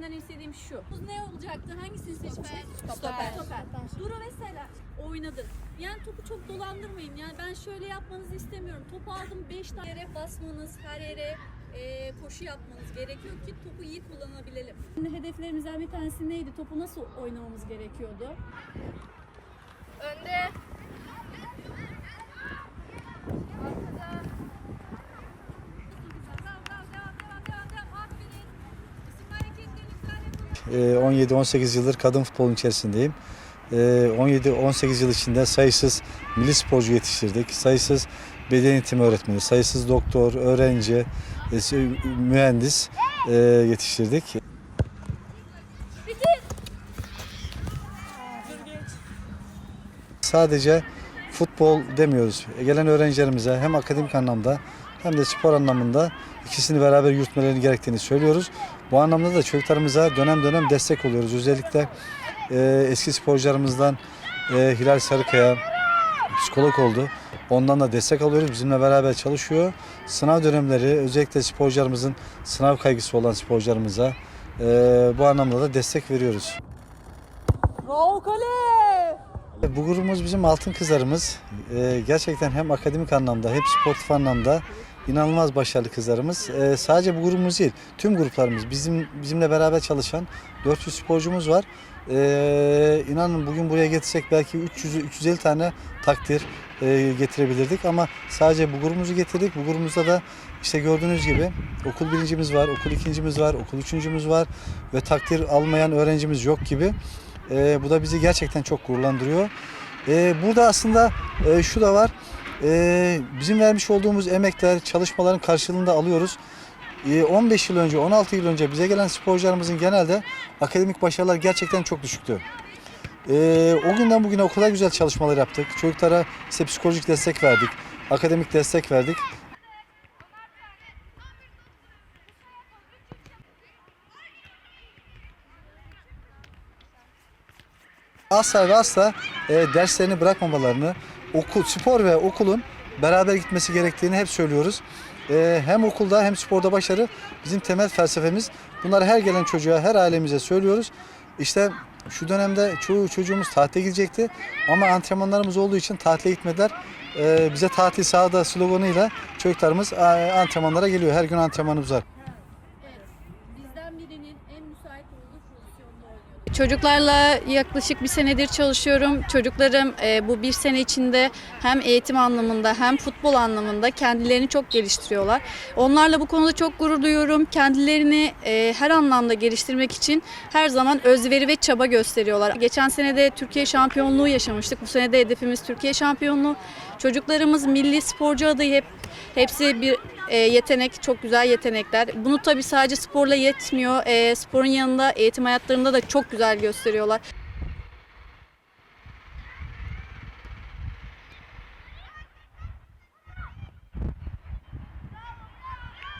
senden istediğim şu. Bu ne olacaktı? Hangisini seçmiştin? Stoper. Stoper. Duru mesela oynadın. Yani topu çok dolandırmayın. Yani ben şöyle yapmanızı istemiyorum. Topu aldım 5 tane yere basmanız, her yere e, koşu yapmanız gerekiyor ki topu iyi kullanabilelim. Şimdi hedeflerimizden bir tanesi neydi? Topu nasıl oynamamız gerekiyordu? Önde. Devam, devam, devam, devam, devam, devam. Aferin. İsim hareketleri güzel yapalım. 17-18 yıldır kadın futbolun içerisindeyim. Ee, 17-18 yıl içinde sayısız milli sporcu yetiştirdik. Sayısız beden eğitimi öğretmeni, sayısız doktor, öğrenci, e, mühendis e, yetiştirdik. Sadece futbol demiyoruz. Gelen öğrencilerimize hem akademik anlamda hem de spor anlamında ikisini beraber yürütmelerini gerektiğini söylüyoruz. Bu anlamda da çocuklarımıza dönem dönem destek oluyoruz. Özellikle e, eski sporcularımızdan e, Hilal Sarıkaya psikolog oldu. Ondan da destek alıyoruz. Bizimle beraber çalışıyor. Sınav dönemleri özellikle sporcularımızın sınav kaygısı olan sporcularımıza e, bu anlamda da destek veriyoruz. Bravo kale. Bu grubumuz bizim altın kızlarımız. Ee, gerçekten hem akademik anlamda hem sportif anlamda inanılmaz başarılı kızlarımız. Ee, sadece bu grubumuz değil, tüm gruplarımız. Bizim bizimle beraber çalışan 400 sporcumuz var. Ee, inanın bugün buraya getirsek belki 300 350 tane takdir e, getirebilirdik ama sadece bu grubumuzu getirdik. Bu grubumuzda da işte gördüğünüz gibi okul birincimiz var, okul ikincimiz var, okul üçüncümüz var ve takdir almayan öğrencimiz yok gibi. Ee, bu da bizi gerçekten çok gururlandırıyor. Ee, burada aslında e, şu da var. Ee, bizim vermiş olduğumuz emekler, çalışmaların karşılığını da alıyoruz. Ee, 15 yıl önce, 16 yıl önce bize gelen sporcularımızın genelde akademik başarılar gerçekten çok düşüktü. Ee, o günden bugüne o kadar güzel çalışmalar yaptık. Çocuklara işte psikolojik destek verdik, akademik destek verdik. Asla ve asla e, derslerini bırakmamalarını, okul, spor ve okulun beraber gitmesi gerektiğini hep söylüyoruz. E, hem okulda hem sporda başarı bizim temel felsefemiz. Bunları her gelen çocuğa, her ailemize söylüyoruz. İşte şu dönemde çoğu çocuğumuz tatile gidecekti ama antrenmanlarımız olduğu için tatile gitmediler. E, bize tatil sahada sloganıyla çocuklarımız e, antrenmanlara geliyor. Her gün antrenmanımız var. Evet. Bizden birinin en müsait olduğu. Çocuklarla yaklaşık bir senedir çalışıyorum. Çocuklarım e, bu bir sene içinde hem eğitim anlamında hem futbol anlamında kendilerini çok geliştiriyorlar. Onlarla bu konuda çok gurur duyuyorum. Kendilerini e, her anlamda geliştirmek için her zaman özveri ve çaba gösteriyorlar. Geçen sene de Türkiye şampiyonluğu yaşamıştık. Bu sene de hedefimiz Türkiye şampiyonluğu. Çocuklarımız milli sporcu adayı hep hepsi bir e, yetenek, çok güzel yetenekler. Bunu tabii sadece sporla yetmiyor. E, sporun yanında eğitim hayatlarında da çok güzel gösteriyorlar.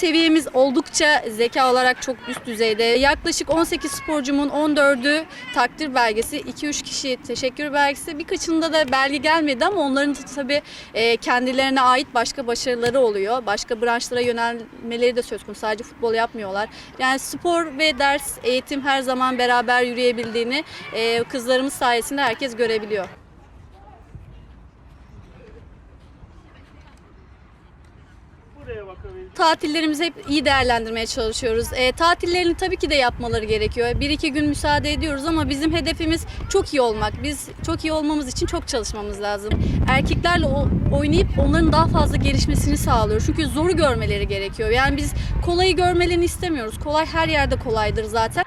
Seviyemiz oldukça zeka olarak çok üst düzeyde. Yaklaşık 18 sporcumun 14'ü takdir belgesi, 2-3 kişi teşekkür belgesi. Birkaçında da belge gelmedi ama onların da tabii e, kendilerine ait başka başarıları oluyor. Başka branşlara yönelmeleri de söz konusu. Sadece futbol yapmıyorlar. Yani spor ve ders, eğitim her zaman beraber yürüyebildiğini e, kızlarımız sayesinde herkes görebiliyor. Tatillerimizi hep iyi değerlendirmeye çalışıyoruz. E, tatillerini tabii ki de yapmaları gerekiyor. Bir iki gün müsaade ediyoruz ama bizim hedefimiz çok iyi olmak. Biz çok iyi olmamız için çok çalışmamız lazım. Erkeklerle o- oynayıp onların daha fazla gelişmesini sağlıyoruz. Çünkü zoru görmeleri gerekiyor. Yani biz kolayı görmelerini istemiyoruz. Kolay her yerde kolaydır zaten.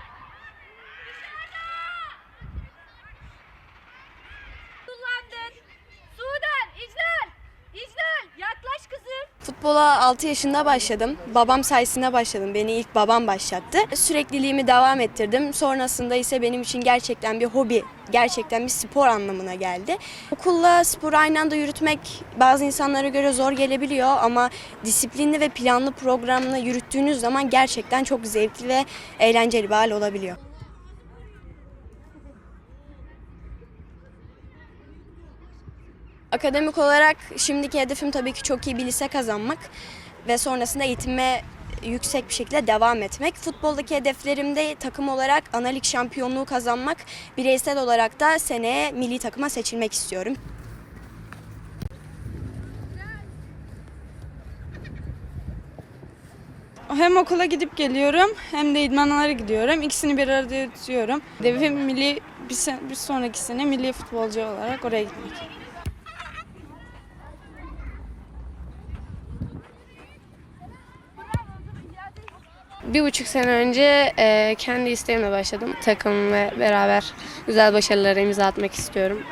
Futbola 6 yaşında başladım. Babam sayesinde başladım. Beni ilk babam başlattı. Sürekliliğimi devam ettirdim. Sonrasında ise benim için gerçekten bir hobi, gerçekten bir spor anlamına geldi. Okulla sporu aynı anda yürütmek bazı insanlara göre zor gelebiliyor ama disiplinli ve planlı programla yürüttüğünüz zaman gerçekten çok zevkli ve eğlenceli bir hal olabiliyor. Akademik olarak şimdiki hedefim tabii ki çok iyi bir lise kazanmak ve sonrasında eğitime yüksek bir şekilde devam etmek. Futboldaki hedeflerimde takım olarak ana lig şampiyonluğu kazanmak, bireysel olarak da seneye milli takıma seçilmek istiyorum. Hem okula gidip geliyorum hem de idmanlara gidiyorum. İkisini bir arada yürütüyorum. Hedefim milli bir, sen, bir sonraki sene milli futbolcu olarak oraya gitmek. Bir buçuk sene önce e, kendi isteğimle başladım. Takımla beraber güzel başarılara imza atmak istiyorum.